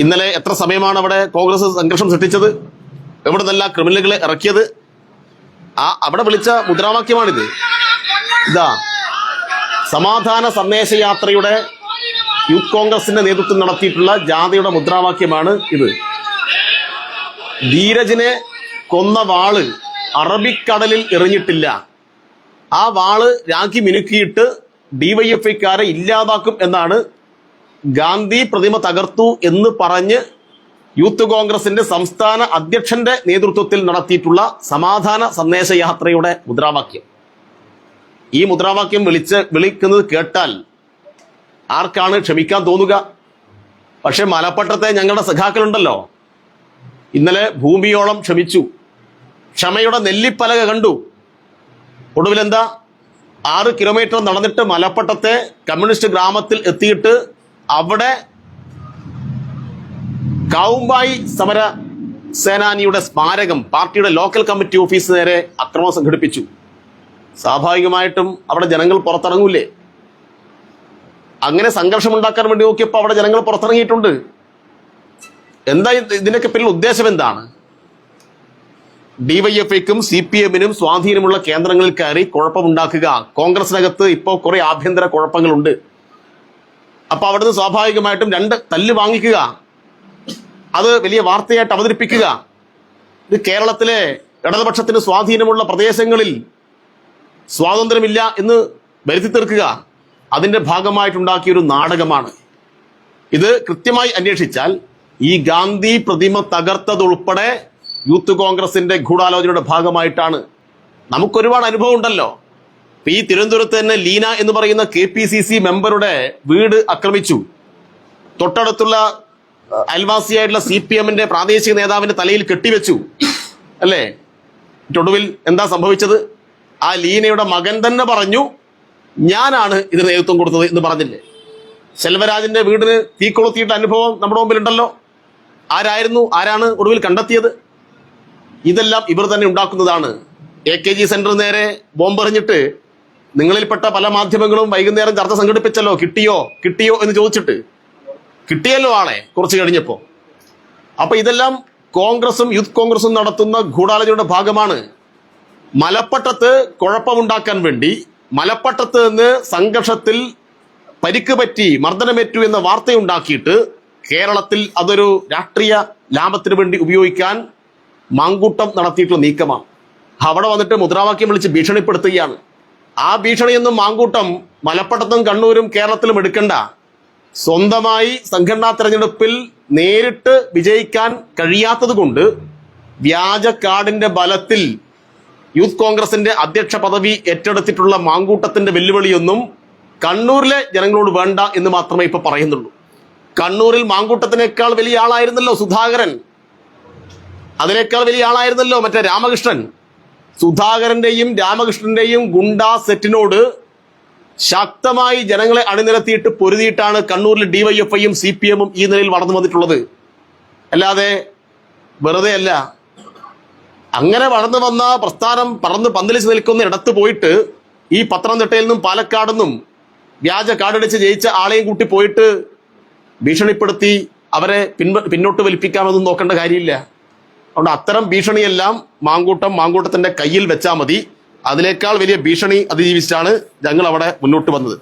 ഇന്നലെ എത്ര സമയമാണ് അവിടെ കോൺഗ്രസ് സംഘർഷം സൃഷ്ടിച്ചത്? എവിടെ നിന്നല്ല ക്രിമിനലുകളെ ഇറക്കിയത്? ആ അവിടെ വിളിച്ച മുദ്രാവാക്യമാണിത്. ഇതാ സമാധാന സന്ദേശയാത്രയുടെ യൂത്ത് കോൺഗ്രസിന്റെ നേതൃത്വം നടത്തിയിട്ടുള്ള ജാഥയുടെ മുദ്രാവാക്യമാണ് ഇത്. ധീരജിനെ കൊന്ന വാൾ അറബിക്കടലിൽ എറിഞ്ഞിട്ടില്ല. ആ വാൾ രാഖി മിനുക്കിയിട്ട് ഡിവൈഎഫ്ഐക്കാരെ ഇല്ലാതാക്കും എന്നാണ് ഗാന്ധി പ്രതിമ തകർത്തു എന്ന് പറഞ്ഞ് യൂത്ത് കോൺഗ്രസിന്റെ സംസ്ഥാന അധ്യക്ഷന്റെ നേതൃത്വത്തിൽ നടത്തിയിട്ടുള്ള സമാധാന സന്ദേശയാത്രയുടെ മുദ്രാവാക്യം. ഈ മുദ്രാവാക്യം വിളിച്ച് വിളിക്കുന്നത് കേട്ടാൽ ആർക്കാണ് ക്ഷമിക്കാൻ തോന്നുക? പക്ഷെ മലപ്പട്ടത്തെ ഞങ്ങളുടെ സഖാക്കളുണ്ടല്ലോ. ഇന്നലെ ഭൂമിയോളം ക്ഷമിച്ചു. ക്ഷമയുടെ നെല്ലിപ്പലക കണ്ടു. ഒടുവിലെന്താ? ആറ് കിലോമീറ്റർ നടന്നിട്ട് മലപ്പട്ടത്തെ കമ്മ്യൂണിസ്റ്റ് ഗ്രാമത്തിൽ എത്തിയിട്ട് അവിടെ കാവുമ്പായി സമര സേനാനിയുടെ സ്മാരകം പാർട്ടിയുടെ ലോക്കൽ കമ്മിറ്റി ഓഫീസ് നേരെ അക്രമം സംഘടിപ്പിച്ചു. സ്വാഭാവികമായിട്ടും അവിടെ ജനങ്ങൾ പുറത്തിറങ്ങൂലേ? അങ്ങനെ സംഘർഷം ഉണ്ടാക്കാൻ വേണ്ടി നോക്കിയപ്പോൾ അവിടെ ജനങ്ങൾ പുറത്തിറങ്ങിയിട്ടുണ്ട്. എന്താ ഇതിനൊക്കെ പിന്നിൽ ഉദ്ദേശം എന്താണ്? ഡിവൈഎഫ്ഐക്കും സി പി എമ്മിനും സ്വാധീനമുള്ള കേന്ദ്രങ്ങളിൽ കയറി കുഴപ്പമുണ്ടാക്കുക. കോൺഗ്രസിനകത്ത് ഇപ്പോൾ കുറെ ആഭ്യന്തര കുഴപ്പങ്ങളുണ്ട്. അപ്പൊ അവിടുന്ന് സ്വാഭാവികമായിട്ടും രണ്ട് തല്ല് വാങ്ങിക്കുക. അത് വലിയ വാർത്തയായിട്ട് അവതരിപ്പിക്കുക. ഇത് കേരളത്തിലെ ഇടതുപക്ഷത്തിന് സ്വാധീനമുള്ള പ്രദേശങ്ങളിൽ സ്വാതന്ത്ര്യമില്ല എന്ന് വരുത്തി തീർക്കുക. അതിന്റെ ഭാഗമായിട്ടുണ്ടാക്കിയ ഒരു നാടകമാണ്. ഇത് കൃത്യമായി അന്വേഷിച്ചാൽ ഈ ഗാന്ധി പ്രതിമ തകർത്തതുൾപ്പെടെ യൂത്ത് കോൺഗ്രസിന്റെ ഗൂഢാലോചനയുടെ ഭാഗമായിട്ടാണ്. നമുക്കൊരുപാട് അനുഭവം ഉണ്ടല്ലോ ഈ തിരുവനന്തപുരത്ത് തന്നെ ലീന എന്ന് പറയുന്ന കെ പി സി സി മെമ്പറുടെ വീട് ആക്രമിച്ചു. തൊട്ടടുത്തുള്ള അയൽവാസിയായിട്ടുള്ള സി പി എമ്മിന്റെ പ്രാദേശിക നേതാവിന്റെ തലയിൽ കെട്ടിവെച്ചു. അല്ലേ? ഒടുവിൽ എന്താ സംഭവിച്ചത്? ആ ലീനയുടെ മകൻ തന്നെ പറഞ്ഞു ഞാനാണ് ഇത് നേതൃത്വം കൊടുത്തത് എന്ന് പറഞ്ഞില്ലേ? സെൽവരാജിന്റെ വീടിന് തീ കൊളുത്തിയിട്ട അനുഭവം നമ്മുടെ മുമ്പിലുണ്ടല്ലോ. ആരായിരുന്നു ആരാണ് ഒടുവിൽ കണ്ടെത്തിയത്? ഇതെല്ലാം ഇവർ തന്നെ ഉണ്ടാക്കുന്നതാണ്. എ കെ ജി സെന്റർ നേരെ ബോംബെറിഞ്ഞിട്ട് നിങ്ങളിൽപ്പെട്ട പല മാധ്യമങ്ങളും വൈകുന്നേരം ചർച്ച സംഘടിപ്പിച്ചല്ലോ കിട്ടിയോ? കിട്ടിയോ എന്ന് ചോദിച്ചിട്ട്. കിട്ടിയല്ലോ ആളെ കുറച്ച് കഴിഞ്ഞപ്പോ. അപ്പൊ ഇതെല്ലാം കോൺഗ്രസും യൂത്ത് കോൺഗ്രസും നടത്തുന്ന ഗൂഢാലോചനയുടെ ഭാഗമാണ്. മലപ്പട്ടത്ത് കുഴപ്പമുണ്ടാക്കാൻ വേണ്ടി മലപ്പട്ടത്ത് നിന്ന് സംഘർഷത്തിൽ പരിക്ക് പറ്റി മർദ്ദനമേറ്റു എന്ന വാർത്തയുണ്ടാക്കിയിട്ട് കേരളത്തിൽ അതൊരു രാഷ്ട്രീയ ലാഭത്തിന് വേണ്ടി ഉപയോഗിക്കാൻ മാങ്കൂട്ടം നടത്തിയിട്ടുള്ള നീക്കമാണ്. അവിടെ വന്നിട്ട് മുദ്രാവാക്യം വിളിച്ച് ഭീഷണിപ്പെടുത്തുകയാണ്. ആ ഭീഷണിയൊന്നും മാങ്കൂട്ടം മലപ്പുറത്തും കണ്ണൂരും കേരളത്തിലും എടുക്കണ്ട. സ്വന്തമായി സംഘടനാ തെരഞ്ഞെടുപ്പിൽ നേരിട്ട് വിജയിക്കാൻ കഴിയാത്തത് കൊണ്ട് വ്യാജ കാർഡിന്റെ ബലത്തിൽ യൂത്ത് കോൺഗ്രസിന്റെ അധ്യക്ഷ പദവി ഏറ്റെടുത്തിട്ടുള്ള മാങ്കൂട്ടത്തിന്റെ വെല്ലുവിളിയൊന്നും കണ്ണൂരിലെ ജനങ്ങളോട് വേണ്ട എന്ന് മാത്രമേ ഇപ്പൊ പറയുന്നുള്ളൂ. കണ്ണൂരിൽ മാങ്കൂട്ടത്തിനേക്കാൾ വലിയ ആളായിരുന്നല്ലോ സുധാകരൻ. അതിനേക്കാൾ വലിയ ആളായിരുന്നല്ലോ മറ്റേ രാമകൃഷ്ണൻ. സുധാകരന്റെയും രാമകൃഷ്ണന്റെയും ഗുണ്ടാ സെറ്റിനോട് ശക്തമായി ജനങ്ങളെ അണിനിരത്തിയിട്ട് പൊരുതിയിട്ടാണ് കണ്ണൂരിൽ ഡിവൈഎഫ്ഐയും സി പി എമ്മും ഈ നിലയിൽ വളർന്നു വന്നിട്ടുള്ളത്. അല്ലാതെ വെറുതെ അല്ല. അങ്ങനെ വളർന്നു വന്ന പ്രസ്ഥാനം പറന്ന് പന്തലിച്ച് നിൽക്കുന്ന ഇടത്ത് പോയിട്ട് ഈ പത്തനംതിട്ടയിൽ നിന്നും പാലക്കാട് നിന്നും വ്യാജ കാർഡടിച്ച് ജയിച്ച ആളെയും കൂട്ടി പോയിട്ട് ഭീഷണിപ്പെടുത്തി അവരെ പിന്നോട്ട് വലിപ്പിക്കാമെന്നും നോക്കേണ്ട കാര്യമില്ല. അതുകൊണ്ട് അത്തരം ഭീഷണിയെല്ലാം മാങ്കൂട്ടം മാങ്കൂട്ടത്തിന്റെ കയ്യിൽ വെച്ചാൽ മതി. അതിനേക്കാൾ വലിയ ഭീഷണി അതിജീവിച്ചാണ് ഞങ്ങൾ അവിടെ മുന്നോട്ട് വന്നത്.